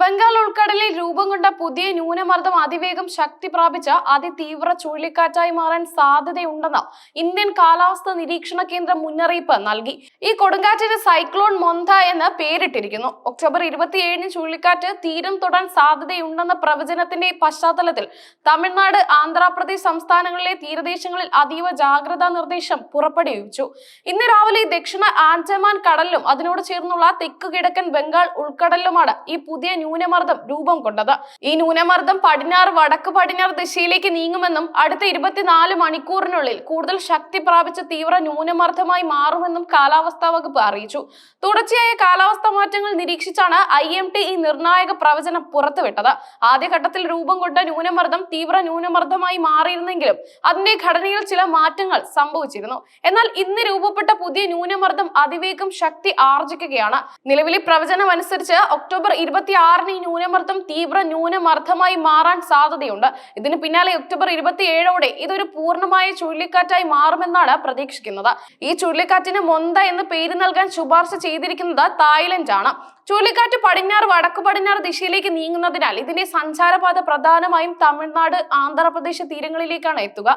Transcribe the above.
ബംഗാൾ ഉൾക്കടലിൽ രൂപം കൊണ്ട പുതിയ ന്യൂനമർദ്ദം അതിവേഗം ശക്തി പ്രാപിച്ച അതിതീവ്ര ചുഴലിക്കാറ്റായി മാറാൻ സാധ്യതയുണ്ടെന്ന് ഇന്ത്യൻ കാലാവസ്ഥാ നിരീക്ഷണ കേന്ദ്രം മുന്നറിയിപ്പ് നൽകി. ഈ കൊടുങ്കാറ്റിന് സൈക്ലോൺ മൊന്ത എന്ന് പേരിട്ടിരിക്കുന്നു. ഒക്ടോബർ ഇരുപത്തിയേഴിന് ചുഴലിക്കാറ്റ് തീരം തൊടാൻ സാധ്യതയുണ്ടെന്ന പ്രവചനത്തിന്റെ പശ്ചാത്തലത്തിൽ തമിഴ്നാട് ആന്ധ്രാപ്രദേശ് സംസ്ഥാനങ്ങളിലെ തീരദേശങ്ങളിൽ അതീവ ജാഗ്രതാ നിർദ്ദേശം പുറപ്പെടുവിച്ചു. ഇന്ന് രാവിലെ ദക്ഷിണ ആൻഡമാൻ കടലിലും അതിനോട് ചേർന്നുള്ള തെക്ക് കിഴക്കൻ ബംഗാൾ ഉൾക്കടലിലുമാണ് ഈ പുതിയ ന്യൂനമർദ്ദം രൂപം കൊണ്ടത്. ഈ ന്യൂനമർദ്ദം പടിഞ്ഞാറ് വടക്ക് പടിഞ്ഞാറ് ദിശയിലേക്ക് നീങ്ങുമെന്നും അടുത്ത ഇരുപത്തിനാല് മണിക്കൂറിനുള്ളിൽ കൂടുതൽ ശക്തി പ്രാപിച്ച തീവ്ര ന്യൂനമർദ്ദമായി മാറുമെന്നും കാലാവസ്ഥാ വകുപ്പ് അറിയിച്ചു. തുടർച്ചയായ കാലാവസ്ഥാ മാറ്റങ്ങൾ നിരീക്ഷിച്ചാണ് ഐ എം ടി ഈ നിർണായക പ്രവചനം പുറത്തുവിട്ടത്. ആദ്യഘട്ടത്തിൽ രൂപം കൊണ്ട ന്യൂനമർദ്ദം തീവ്ര ന്യൂനമർദ്ദമായി മാറിയിരുന്നെങ്കിലും അതിന്റെ ഘടനയിൽ ചില മാറ്റങ്ങൾ സംഭവിച്ചിരുന്നു. എന്നാൽ ഇന്ന് രൂപപ്പെട്ട പുതിയ ന്യൂനമർദ്ദം അതിവേഗം ശക്തി ആർജിക്കുകയാണ് നിലവിലെ പ്രവചനം അനുസരിച്ച് ഒക്ടോബർ ഇരുപത്തി ആറിന് ഈ ന്യൂനമർദ്ദം തീവ്ര ന്യൂനമർദ്ദമായി മാറാൻ സാധ്യതയുണ്ട്. ഇതിന് പിന്നാലെ ഒക്ടോബർ ഇരുപത്തി ഏഴോടെ ഇതൊരു പൂർണമായ ചുഴലിക്കാറ്റായി മാറുമെന്നാണ് പ്രതീക്ഷിക്കുന്നത്. ഈ ചുഴലിക്കാറ്റിന് മൊന്ത എന്ന് പേര് നൽകാൻ ശുപാർശ ചെയ്തിരിക്കുന്നത് തായ്ലൻഡ് ആണ് ചുഴലിക്കാറ്റ് പടിഞ്ഞാറ് വടക്കു പടിഞ്ഞാറ് ദിശയിലേക്ക് നീങ്ങുന്നതിനാൽ ഇതിന്റെ സഞ്ചാരപാത പ്രധാനമായും തമിഴ്നാട് ആന്ധ്രാപ്രദേശ് തീരങ്ങളിലേക്കാണ് എത്തുക.